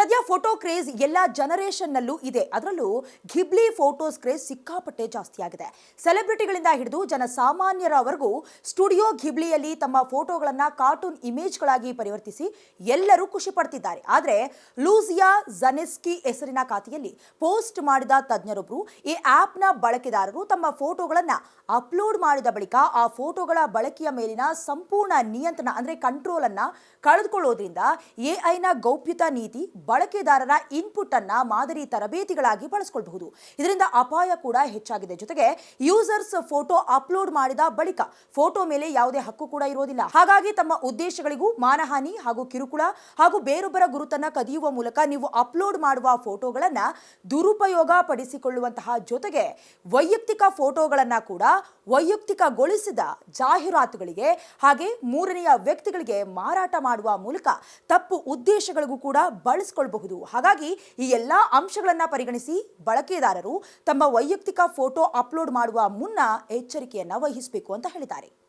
ಸದ್ಯ photo craze ಎಲ್ಲ ಜನರೇಷನ್ನಲ್ಲೂ ಇದೆ. ಅದರಲ್ಲೂ ಘಿಬ್ಲಿ ಫೋಟೋಸ್ ಕ್ರೇಜ್ ಸಿಕ್ಕಾಪಟ್ಟೆ ಜಾಸ್ತಿ ಆಗಿದೆ. ಸೆಲೆಬ್ರಿಟಿಗಳಿಂದ ಹಿಡಿದು ಜನಸಾಮಾನ್ಯರವರೆಗೂ ಸ್ಟುಡಿಯೋ ಘಿಬ್ಲಿಯಲ್ಲಿ ತಮ್ಮ ಫೋಟೋಗಳನ್ನು ಕಾರ್ಟೂನ್ ಇಮೇಜ್ಗಳಾಗಿ ಪರಿವರ್ತಿಸಿ ಎಲ್ಲರೂ ಖುಷಿ ಪಡ್ತಿದ್ದಾರೆ. ಆದರೆ ಲೂಸಿಯಾ ಝನೆಸ್ಕಿ ಹೆಸರಿನ ಖಾತೆಯಲ್ಲಿ ಪೋಸ್ಟ್ ಮಾಡಿದ ತಜ್ಞರೊಬ್ಬರು ಈ ಆ್ಯಪ್ನ ಬಳಕೆದಾರರು ತಮ್ಮ ಫೋಟೋಗಳನ್ನು ಅಪ್ಲೋಡ್ ಮಾಡಿದ ಬಳಿಕ ಆ ಫೋಟೋಗಳ ಬಳಕೆಯ ಮೇಲಿನ ಸಂಪೂರ್ಣ ನಿಯಂತ್ರಣ ಅಂದ್ರೆ ಕಂಟ್ರೋಲ್ ಅನ್ನ ಕಳೆದುಕೊಳ್ಳೋದ್ರಿಂದ ಎಐನ ಗೌಪ್ಯತಾ ನೀತಿ ಬಳಕೆದಾರರ ಇನ್ಪುಟ್ ಅನ್ನ ಮಾದರಿ ತರಬೇತಿಗಳಾಗಿ ಬಳಸಿಕೊಳ್ಳಬಹುದು ಇದರಿಂದ ಅಪಾಯ ಕೂಡ ಹೆಚ್ಚಾಗಿದೆ. ಜೊತೆಗೆ ಯೂಸರ್ಸ್ ಫೋಟೋ ಅಪ್ಲೋಡ್ ಮಾಡಿದ ಬಳಿಕ ಫೋಟೋ ಮೇಲೆ ಯಾವುದೇ ಹಕ್ಕು ಕೂಡ ಇರೋದಿಲ್ಲ. ಹಾಗಾಗಿ ತಮ್ಮ ಉದ್ದೇಶಗಳಿಗೂ ಮಾನಹಾನಿ ಹಾಗೂ ಕಿರುಕುಳ ಹಾಗೂ ಬೇರೊಬ್ಬರ ಗುರುತನ್ನ ಕದಿಯುವ ಮೂಲಕ ನೀವು ಅಪ್ಲೋಡ್ ಮಾಡುವ ಫೋಟೋಗಳನ್ನ ದುರುಪಯೋಗ ಪಡಿಸಿಕೊಳ್ಳುವಂತಹ ಜೊತೆಗೆ ವೈಯಕ್ತಿಕ ಫೋಟೋಗಳನ್ನ ಕೂಡ ವೈಯಕ್ತಿಕಗೊಳಿಸಿದ ಜಾಹೀರಾತುಗಳಿಗೆ ಹಾಗೆ ಮೂರನೆಯ ವ್ಯಕ್ತಿಗಳಿಗೆ ಮಾರಾಟ ಮಾಡುವ ಮೂಲಕ ತಪ್ಪು ಉದ್ದೇಶಗಳಿಗೂ ಕೂಡ ಬಳಸಿಕೊಳ್ಳಬಹುದು ಹಾಗಾಗಿ ಈ ಎಲ್ಲ ಅಂಶಗಳನ್ನು ಪರಿಗಣಿಸಿ ಬಳಕೆದಾರರು ತಮ್ಮ ವೈಯಕ್ತಿಕ ಫೋಟೋ ಅಪ್ಲೋಡ್ ಮಾಡುವ ಮುನ್ನ ಎಚ್ಚರಿಕೆಯನ್ನು ವಹಿಸಬೇಕು ಅಂತ ಹೇಳಿದ್ದಾರೆ.